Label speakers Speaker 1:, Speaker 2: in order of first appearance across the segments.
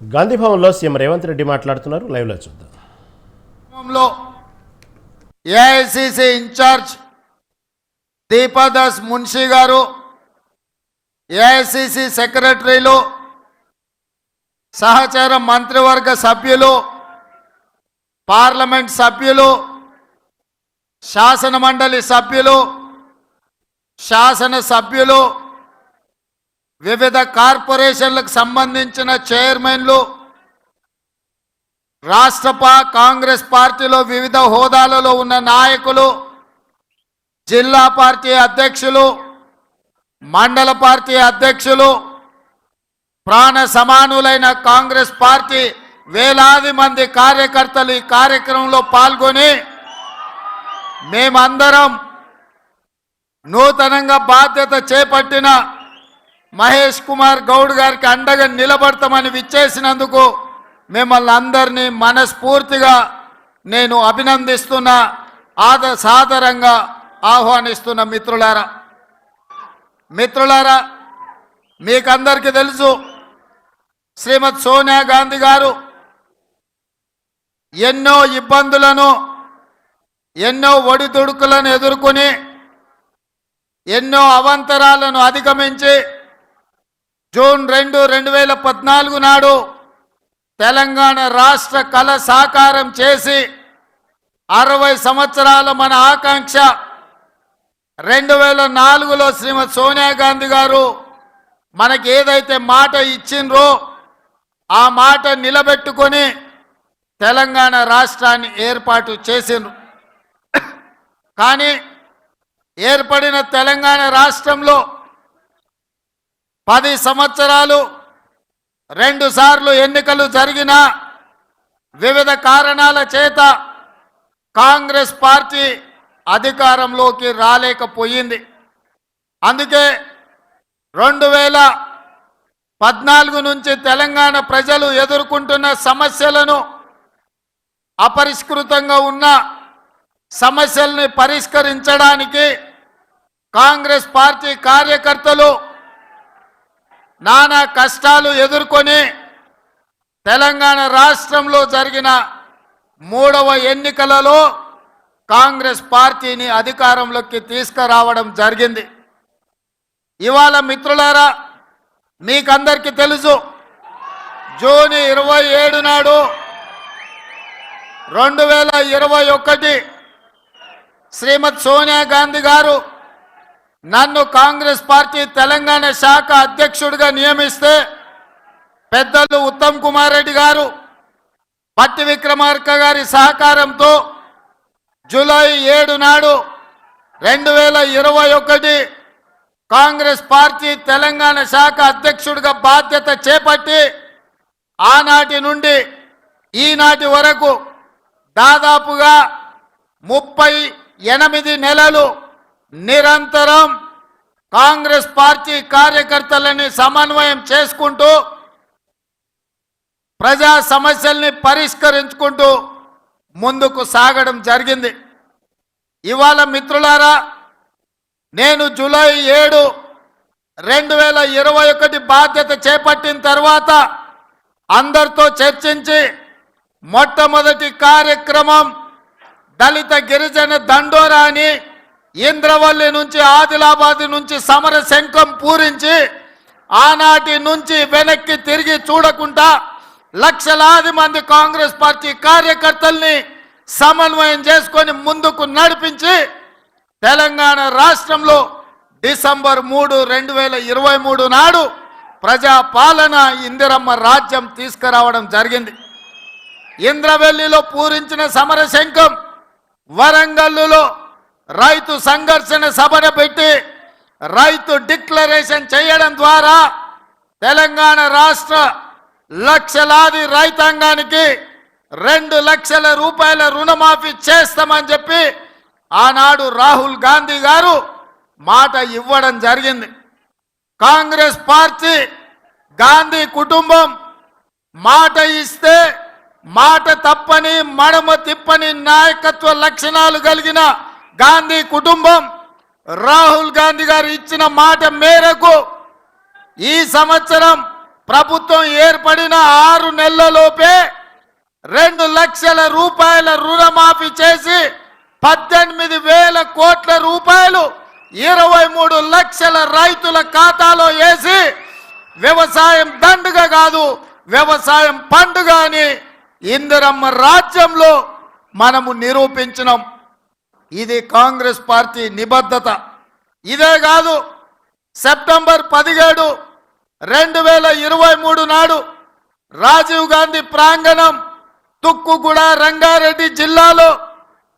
Speaker 1: గాంధీభవన్లో CM Revanth Reddy మాట్లాడుతున్నారు. లైవ్లో చూద్దాం.
Speaker 2: ఏఐసిసి ఇన్ఛార్జ్ దీపాదాస్ మున్షి గారు ఏఐసిసి సెక్రటరీలు సహచార మంత్రివర్గ సభ్యులు పార్లమెంట్ సభ్యులు శాసన మండలి సభ్యులు శాసన సభ్యులు వివిధ కార్పొరేషన్లకు సంబంధించిన చైర్మన్లు రాష్ట్ర కాంగ్రెస్ పార్టీలో వివిధ హోదాలలో ఉన్న నాయకులు జిల్లా పార్టీ అధ్యక్షులు మండల పార్టీ అధ్యక్షులు ప్రాణ సమానులైన కాంగ్రెస్ పార్టీ వేలాది మంది కార్యకర్తలు ఈ కార్యక్రమంలో పాల్గొని మేమందరం నూతనంగా బాధ్యత చేపట్టిన మహేష్ కుమార్ గౌడ్ గారికి అండగా నిలబడతామని విచ్చేసినందుకు మిమ్మల్ని అందరినీ మనస్ఫూర్తిగా నేను అభినందిస్తున్నా ఆద సాదరంగా ఆహ్వానిస్తున్న మిత్రులారా. మిత్రులారా మీకందరికీ తెలుసు శ్రీమతి సోనియా గాంధీ గారు ఎన్నో ఇబ్బందులను ఎన్నో ఒడిదుడుకులను ఎదుర్కొని ఎన్నో అవంతరాలను అధిగమించి జూన్ రెండు రెండు వేల పద్నాలుగు నాడు తెలంగాణ రాష్ట్ర కళ సాకారం చేసి అరవై సంవత్సరాల మన ఆకాంక్ష. రెండు వేల నాలుగులో శ్రీమతి సోనియా గాంధీ గారు మనకి ఏదైతే మాట ఇచ్చిండ్రో ఆ మాట నిలబెట్టుకొని తెలంగాణ రాష్ట్రాన్ని ఏర్పాటు చేసిండ్రు. కానీ ఏర్పడిన తెలంగాణ రాష్ట్రంలో పది సంవత్సరాలు రెండుసార్లు ఎన్నికలు జరిగిన వివిధ కారణాల చేత కాంగ్రెస్ పార్టీ అధికారంలోకి రాలేకపోయింది. అందుకే రెండు వేల పద్నాలుగు నుంచి తెలంగాణ ప్రజలు ఎదుర్కొంటున్న సమస్యలను అపరిష్కృతంగా ఉన్న సమస్యల్ని పరిష్కరించడానికి కాంగ్రెస్ పార్టీ కార్యకర్తలు నానా కష్టాలు ఎదుర్కొని తెలంగాణ రాష్ట్రంలో జరిగిన మూడవ ఎన్నికలలో కాంగ్రెస్ పార్టీని అధికారంలోకి తీసుకురావడం జరిగింది. ఇవాళ మిత్రులారా మీకందరికీ తెలుసు జూన్ ఇరవై ఏడు నాడు రెండు వేల ఇరవై ఒకటి శ్రీమతి సోనియా గాంధీ గారు నన్ను కాంగ్రెస్ పార్టీ తెలంగాణ శాఖ అధ్యక్షుడిగా నియమిస్తే పెద్దలు ఉత్తమ్ కుమార్ రెడ్డి గారు పట్టి విక్రమార్క గారి సహకారంతో జూలై ఏడు నాడు రెండు వేల ఇరవై ఒకటి కాంగ్రెస్ పార్టీ తెలంగాణ శాఖ అధ్యక్షుడిగా బాధ్యత చేపట్టి ఆనాటి నుండి ఈనాటి వరకు దాదాపుగా ముప్పై ఎనిమిది నెలలు నిరంతరం కాంగ్రెస్ పార్టీ కార్యకర్తలని సమన్వయం చేసుకుంటూ ప్రజా సమస్యల్ని పరిష్కరించుకుంటూ ముందుకు సాగడం జరిగింది. ఇవాళ మిత్రులారా నేను జూలై ఏడు రెండు వేల ఇరవై ఒకటి బాధ్యత చేపట్టిన తర్వాత అందరితో చర్చించి మొట్టమొదటి కార్యక్రమం దళిత గిరిజన దండోరా అని ఇంద్రవల్లి నుంచి ఆదిలాబాద్ నుంచి సమర శంఖం పూరించి ఆనాటి నుంచి వెనక్కి తిరిగి చూడకుండా లక్షలాది మంది కాంగ్రెస్ పార్టీ కార్యకర్తల్ని సమన్వయం చేసుకొని ముందుకు నడిపించి తెలంగాణ రాష్ట్రంలో డిసెంబర్ మూడు రెండు వేల ఇరవై మూడు నాడు ప్రజాపాలన ఇందిరమ్మ రాజ్యం తీసుకురావడం జరిగింది. ఇంద్రవెల్లిలో పూరించిన సమర శంఖం వరంగల్లులో రైతు సంఘర్షణ సభను పెట్టి రైతు డిక్లరేషన్ చేయడం ద్వారా తెలంగాణ రాష్ట్ర లక్షలాది రైతాంగానికి రెండు లక్షల రూపాయల రుణమాఫీ చేస్తామని చెప్పి ఆనాడు రాహుల్ గాంధీ గారు మాట ఇవ్వడం జరిగింది. కాంగ్రెస్ పార్టీ గాంధీ కుటుంబం మాట ఇస్తే మాట తప్పని మడమ తిప్పని నాయకత్వ లక్షణాలు కలిగిన గాంధీ కుటుంబం రాహుల్ గాంధీ గారు ఇచ్చిన మాట మేరకు ఈ సంవత్సరం ప్రభుత్వం ఏర్పడిన ఆరు నెలలలోపే రెండు లక్షల రూపాయల రుణమాఫీ చేసి పద్దెనిమిది వేల కోట్ల రూపాయలు ఇరవై మూడు లక్షల రైతుల ఖాతాలో వేసి వ్యవసాయం దండుగ కాదు వ్యవసాయం పండుగ అని ఇందిరమ్మ రాజ్యంలో మనము నిరూపించినాం. ఇది కాంగ్రెస్ పార్టీ నిబద్ధత. ఇదే కాదు సెప్టెంబర్ పదిహేడు రెండు వేల ఇరవై మూడు నాడు రాజీవ్ గాంధీ ప్రాంగణం తుక్కుగూడ రంగారెడ్డి జిల్లాలో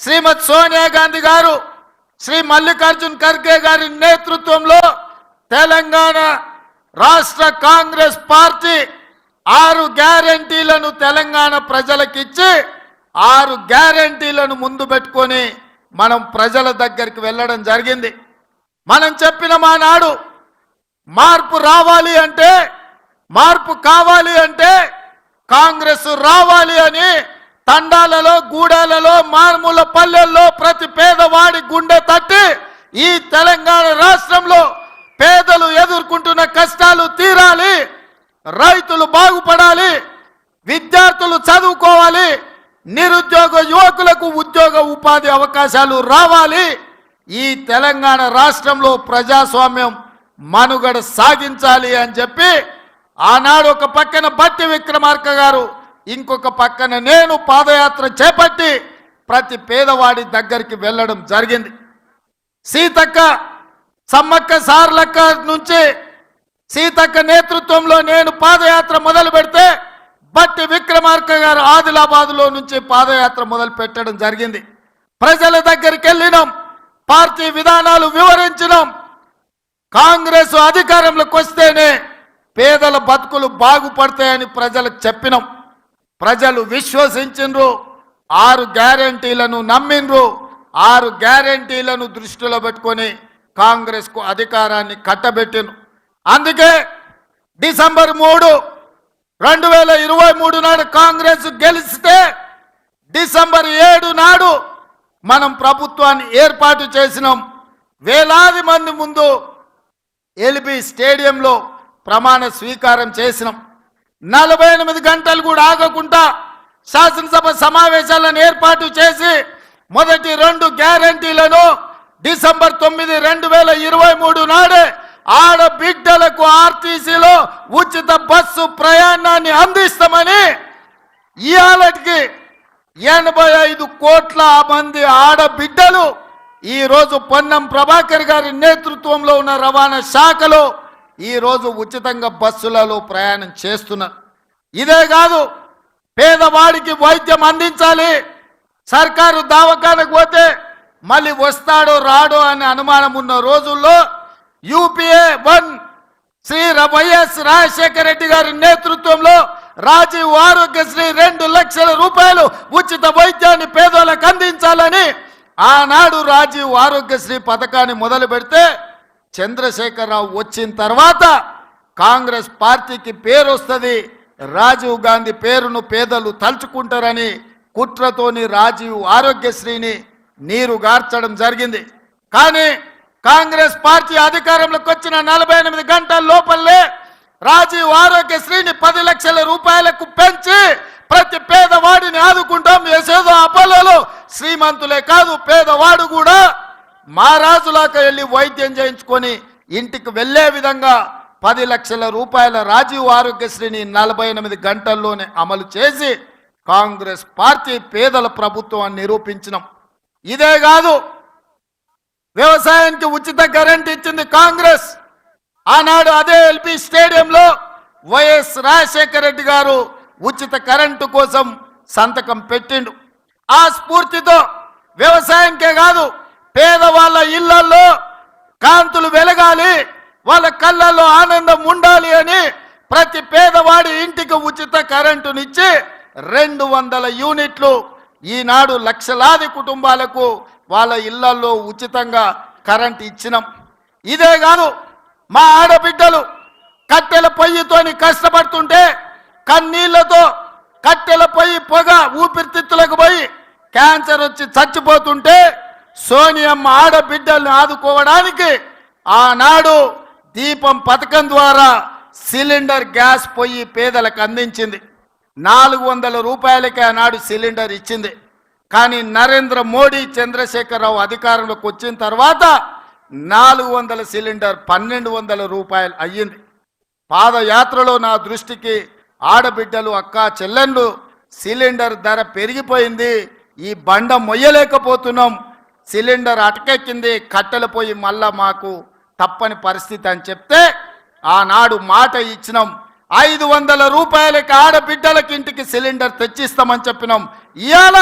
Speaker 2: శ్రీమతి సోనియా గాంధీ గారు శ్రీ మల్లికార్జున్ ఖర్గే గారి నేతృత్వంలో తెలంగాణ రాష్ట్ర కాంగ్రెస్ పార్టీ ఆరు గ్యారంటీలను తెలంగాణ ప్రజలకిచ్చి ఆరు గ్యారంటీలను ముందు పెట్టుకొని మనం ప్రజల దగ్గరికి వెళ్ళడం జరిగింది. మనం చెప్పిన మా నాడు మార్పు రావాలి అంటే మార్పు కావాలి అంటే కాంగ్రెస్ రావాలి అని తండాలలో గూడాలలో మారుమూల పల్లెల్లో ప్రతి పేదవాడి గుండె తట్టి ఈ తెలంగాణ రాష్ట్రంలో పేదలు ఎదుర్కొంటున్న కష్టాలు తీరాలి రైతులు బాగుపడాలి విద్యార్థులు చదువుకోవాలి నిరుద్యోగ యువకులకు ఉద్యోగ ఉపాధి అవకాశాలు రావాలి. ఈ తెలంగాణ రాష్ట్రంలో ప్రజాస్వామ్యం మనుగడ సాగించాలి అని చెప్పి ఆనాడు ఒక పక్కన బట్టి విక్రమార్క గారు ఇంకొక పక్కన నేను పాదయాత్ర చేపట్టి ప్రతి పేదవాడి దగ్గరికి వెళ్ళడం జరిగింది. సీతక్క సమ్మక్క సార్లక్క నుంచి సీతక్క నేతృత్వంలో నేను పాదయాత్ర మొదలు పెడితే బట్టి విక్రమార్క గారు ఆదిలాబాద్లో నుంచి పాదయాత్ర మొదలు పెట్టడం జరిగింది. ప్రజల దగ్గరికి వెళ్ళినాం. పార్టీ విధానాలు వివరించినాం. కాంగ్రెస్ అధికారంలోకి వస్తేనే పేదల బతుకులు బాగుపడతాయని ప్రజలకు చెప్పినాం. ప్రజలు విశ్వసించిండ్రు ఆరు గ్యారంటీలను నమ్మిండ్రు ఆరు గ్యారంటీలను దృష్టిలో పెట్టుకొని కాంగ్రెస్కు అధికారాన్ని కట్టబెట్టిను అందుకే డిసెంబర్ మూడు రెండు వేల ఇరవై మూడు నాడు కాంగ్రెస్ గెలిస్తే డిసెంబర్ ఏడు నాడు మనం ప్రభుత్వాన్ని ఏర్పాటు చేసినాం. వేలాది మంది ముందు ఎల్బి స్టేడియంలో ప్రమాణ స్వీకారం చేసినాం. నలభై ఎనిమిది గంటలు కూడా ఆగకుండా శాసనసభ సమావేశాలను ఏర్పాటు చేసి మొదటి రెండు గ్యారంటీలను డిసెంబర్ తొమ్మిది రెండు వేల ఇరవై మూడు నాడే ఆడబిడ్డలకు ఉచిత బస్సు ప్రయాణాన్ని అందిస్తామని ఇవాళకి ఎనభై ఐదు కోట్ల మంది ఆడబిడ్డలు ఈ రోజు పొన్నం ప్రభాకర్ గారి నేతృత్వంలో ఉన్న రవాణా శాఖలో ఈ రోజు ఉచితంగా బస్సులలో ప్రయాణం చేస్తున్నారు. ఇదే కాదు పేదవాడికి వైద్యం అందించాలి సర్కారు దావకానికి పోతే మళ్ళీ వస్తాడో రాడో అనే అనుమానం ఉన్న రోజుల్లో UPA one Shri YS Rajasekhara Reddy గారి నేతృత్వంలో రాజీవ్ ఆరోగ్యశ్రీ రెండు లక్షల రూపాయలు ఉచిత వైద్యాన్ని పేదోళ్ళకు అందించాలని ఆనాడు రాజీవ్ ఆరోగ్యశ్రీ పథకాన్ని మొదలు పెడితే చంద్రశేఖరరావు వచ్చిన తర్వాత కాంగ్రెస్ పార్టీకి పేరు వస్తుంది. రాజీవ్ గాంధీ పేరును పేదలు తలుచుకుంటారని కుట్రతోని రాజీవ్ ఆరోగ్యశ్రీని నీరు గార్చడం జరిగింది. కానీ కాంగ్రెస్ పార్టీ అధికారంలోకి వచ్చిన నలభై ఎనిమిది గంటల లోపలే రాజీవ్ ఆరోగ్యశ్రీని పది లక్షల రూపాయలకు పెంచి ప్రతి పేదవాడిని ఆదుకుంటాం. యశోదో అపోలో శ్రీమంతులే కాదు పేదవాడు కూడా మహారాజులాగా వెళ్ళి వైద్యం చేయించుకొని ఇంటికి వెళ్ళే విధంగా పది లక్షల రూపాయల రాజీవ్ ఆరోగ్యశ్రీని నలభై ఎనిమిది గంటల్లోనే అమలు చేసి కాంగ్రెస్ పార్టీ పేదల ప్రభుత్వం నిరూపించినాం. ఇదే కాదు వ్యవసాయానికి ఉచిత కరెంట్ ఇచ్చింది కాంగ్రెస్. ఆనాడు అదే ఎల్పి స్టేడియంలో వైఎస్ రాజశేఖర రెడ్డి గారు ఉచిత కరెంటు కోసం సంతకం పెట్టిండు. ఆ స్ఫూర్తితో వ్యవసాయంకే కాదు పేదవాళ్ళ ఇళ్ళలో కాంతులు వెలగాలి వాళ్ళ కళ్ళల్లో ఆనందం ఉండాలి అని ప్రతి పేదవాడి ఇంటికి ఉచిత కరెంటునిచ్చి రెండు వందల యూనిట్లు ఈనాడు లక్షలాది కుటుంబాలకు వాళ్ళ ఇళ్ళలో ఉచితంగా కరెంట్ ఇచ్చినాం. ఇదే కాదు మా ఆడబిడ్డలు కట్టెల పొయ్యితోని కష్టపడుతుంటే కన్నీళ్ళతో కట్టెల పొయ్యి పొగ ఊపిరితిత్తులకు పోయి క్యాన్సర్ వచ్చి చచ్చిపోతుంటే సోనియమ్మ ఆడబిడ్డల్ని ఆదుకోవడానికి ఆనాడు దీపం పథకం ద్వారా సిలిండర్ గ్యాస్ పొయ్యి పేదలకు అందించింది. నాలుగు వందల రూపాయలకే ఆనాడు సిలిండర్ ఇచ్చింది. కానీ నరేంద్ర మోడీ చంద్రశేఖరరావు అధికారంలోకి వచ్చిన తర్వాత నాలుగు వందల సిలిండర్ పన్నెండు వందల రూపాయలు అయ్యింది. పాదయాత్రలో నా దృష్టికి ఆడబిడ్డలు అక్క చెల్లెండ్లు సిలిండర్ ధర పెరిగిపోయింది. ఈ బండ మొయ్యలేకపోతున్నాం. సిలిండర్ అటకెక్కింది కట్టెలు పోయి మళ్ళా మాకు తప్పని పరిస్థితి అని చెప్తే ఆనాడు మాట ఇచ్చినాం. ఐదు వందల రూపాయలకి ఆడబిడ్డలకి ఇంటికి సిలిండర్ తెచ్చిస్తామని చెప్పినాం. ఇవాళ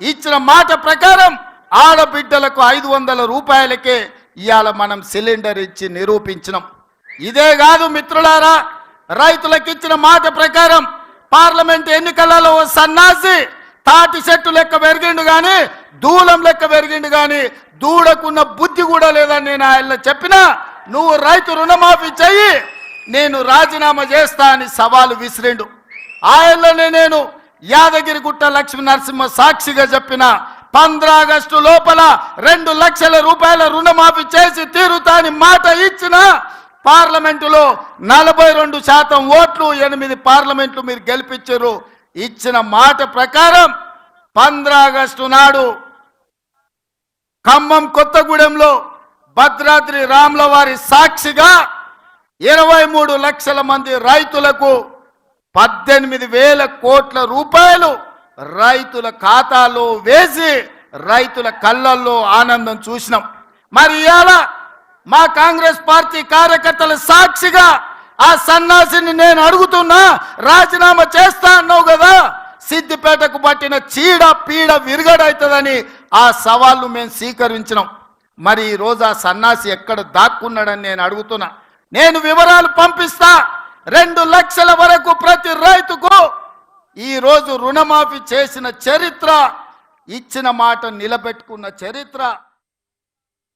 Speaker 2: ఇచ్చిన మాట ప్రకారం ఆడబిడ్డలకు ఐదు వందల రూపాయలకే ఇవాళ మనం సిలిండర్ ఇచ్చి నిరూపించినాం. ఇదే కాదు మిత్రులారా రైతులకు ఇచ్చిన మాట ప్రకారం పార్లమెంట్ ఎన్నికలలో ఓ సన్నాసి తాటి చెట్టు లెక్క పెరిగిండు గాని దూలం లెక్క పెరిగిండు గాని దూడకున్న బుద్ధి కూడా లేదని నేను ఆయన చెప్పినా నువ్వు రైతు రుణమాఫీ చెయ్యి నేను రాజీనామా చేస్తా అని సవాలు విసిరిండు. ఆయనలోనే నేను యాదగిరిగుట్ట లక్ష్మీ నరసింహ సాక్షిగా చెప్పిన పంద్ర ఆగస్టు లోపల రెండు లక్షల రూపాయల రుణమాఫీ చేసి తీరుతాని మాట ఇచ్చిన పార్లమెంటులో నలభై రెండు శాతం ఓట్లు ఎనిమిది పార్లమెంట్లు మీరు గెలిపించారు. ఇచ్చిన మాట ప్రకారం పంద్ర ఆగస్టు నాడు ఖమ్మం కొత్తగూడెంలో భద్రాద్రి రాముల వారి సాక్షిగా ఇరవై మూడు లక్షల మంది రైతులకు పద్దెనిమిది వేల కోట్ల రూపాయలు రైతుల ఖాతాలో వేసి రైతుల కళ్ళల్లో ఆనందం చూసినాం. మరి ఇవాళ మా కాంగ్రెస్ పార్టీ కార్యకర్తల సాక్షిగా ఆ సన్నాసిని నేను అడుగుతున్నా రాజీనామా చేస్తా అన్నావు కదా సిద్దిపేటకు పట్టిన చీడ పీడ విరుగడవుతుందని ఆ సవాళ్ళు మేము స్వీకరించినాం. మరి ఈ ఆ సన్నాసి ఎక్కడ దాక్కున్నాడని నేను అడుగుతున్నా. నేను వివరాలు పంపిస్తా. రెండు లక్షల వరకు ప్రతి రైతుకు ఈరోజు రుణమాఫీ చేసిన చరిత్ర ఇచ్చిన మాట నిలబెట్టుకున్న చరిత్ర.